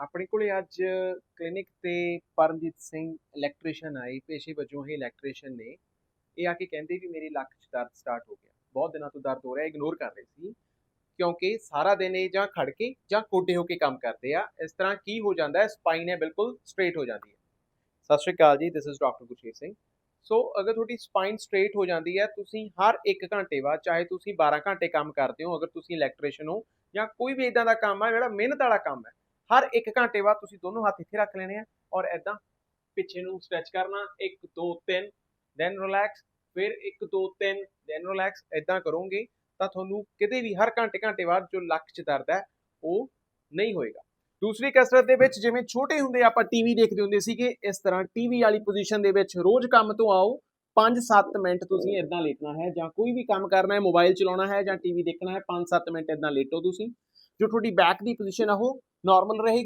ਆਪਣੇ ਕੋਲੇ ਅੱਜ ਕਲੀਨਿਕ ਤੇ ਪਰਮਜੀਤ ਸਿੰਘ ਇਲੈਕਟ੍ਰੀਸ਼ੀਅਨ ਆਏ, ਪੇਸ਼ੇ ਵਜੋਂ ਹੀ ਇਲੈਕਟ੍ਰੀਸ਼ੀਅਨ ਨੇ। ਇਹ ਆ ਕੇ ਕਹਿੰਦੇ ਵੀ ਮੇਰੀ ਲੱਕ 'ਚ ਦਰਦ ਸਟਾਰਟ ਹੋ ਗਿਆ। ਬਹੁਤ ਦਿਨਾਂ ਤੋਂ ਦਰਦ ਹੋ ਰਿਹਾ ਇਗਨੋਰ ਕਰ ਰਹੇ ਸੀ। ਕਿਉਂਕਿ ਸਾਰਾ ਦਿਨ ਇਹ ਜਾਂ ਖੜ ਕੇ ਜਾਂ ਕੋਡੇ ਹੋ ਕੇ ਕੰਮ ਕਰਦੇ ਆ। ਇਸ ਤਰ੍ਹਾਂ ਕੀ ਹੋ ਜਾਂਦਾ ਹੈ ਸਪਾਈਨ ਹੈ ਬਿਲਕੁਲ ਸਟ੍ਰੇਟ ਹੋ ਜਾਂਦੀ ਹੈ। ਸਤਿ ਸ਼੍ਰੀ ਅਕਾਲ ਜੀ this is doctor Gursher Singh. So ਅਗਰ ਤੁਹਾਡੀ ਸਪਾਈਨ ਸਟ੍ਰੇਟ ਹੋ ਜਾਂਦੀ ਹੈ, ਤੁਸੀਂ ਹਰ 1 ਘੰਟੇ ਬਾਅਦ, ਚਾਹੇ ਤੁਸੀਂ 12 ਘੰਟੇ ਕੰਮ ਕਰਦੇ ਹੋ, ਅਗਰ ਤੁਸੀਂ ਇਲੈਕਟ੍ਰੀਸ਼ੀਅਨ ਹੋ ਜਾਂ ਕੋਈ ਵੀ ਇਦਾਂ ਦਾ ਕੰਮ ਹੈ ਜਿਹੜਾ ਮਿਹਨਤ ਵਾਲਾ ਕੰਮ ਹੈ ਹਰ 1 ਘੰਟੇ ਬਾਅਦ ਤੁਸੀਂ ਦੋਨੋਂ ਹੱਥ ਇੱਥੇ ਰੱਖ ਲੈਣੇ ਆ ਔਰ ਐਦਾਂ ਪਿੱਛੇ ਨੂੰ ਸਟ੍ਰੈਚ ਕਰਨਾ 1 2 3 ਦੈਨ ਰਿਲੈਕਸ ਫਿਰ 1 2 3 ਦੈਨ ਰਿਲੈਕਸ ਐਦਾਂ ਕਰੋਗੇ ਤਾਂ ਤੁਹਾਨੂੰ ਕਿਤੇ ਵੀ ਹਰ ਘੰਟੇ ਘੰਟੇ ਬਾਅਦ ਜੋ ਲੱਕ 'ਚ ਦਰਦ ਹੈ, ਉਹ ਨਹੀਂ ਹੋਏਗਾ। ਦੂਸਰੀ ਕਸਰਤ ਦੇ ਵਿੱਚ ਜਿਵੇਂ ਛੋਟੇ ਹੁੰਦੇ ਆਪਾਂ ਟੀਵੀ ਦੇਖਦੇ ਹੁੰਦੇ ਸੀਗੇ, ਇਸ ਤਰ੍ਹਾਂ ਟੀਵੀ ਵਾਲੀ ਪੋਜੀਸ਼ਨ ਦੇ ਵਿੱਚ ਰੋਜ਼ ਕੰਮ ਤੋਂ ਆਓ 5-7 ਮਿੰਟ ਤੁਸੀਂ ਇਦਾਂ ਲੇਟਣਾ ਹੈ ਜਾਂ ਕੋਈ ਵੀ ਕੰਮ ਕਰਨਾ ਹੈ ਮੋਬਾਈਲ ਚਲਾਉਣਾ ਹੈ ਜਾਂ ਟੀਵੀ ਦੇਖਣਾ ਹੈ 5-7 ਮਿੰਟ ਇਦਾਂ ਲੇਟੋ ਤੁਸੀਂ। ਜੋ ਤੁਹਾਡੀ ਬੈਕ ਦੀ ਪੋਜੀਸ਼ਨ ਆ ਉਹ ਨਾਰਮਲ ਰਹੇਗੀ।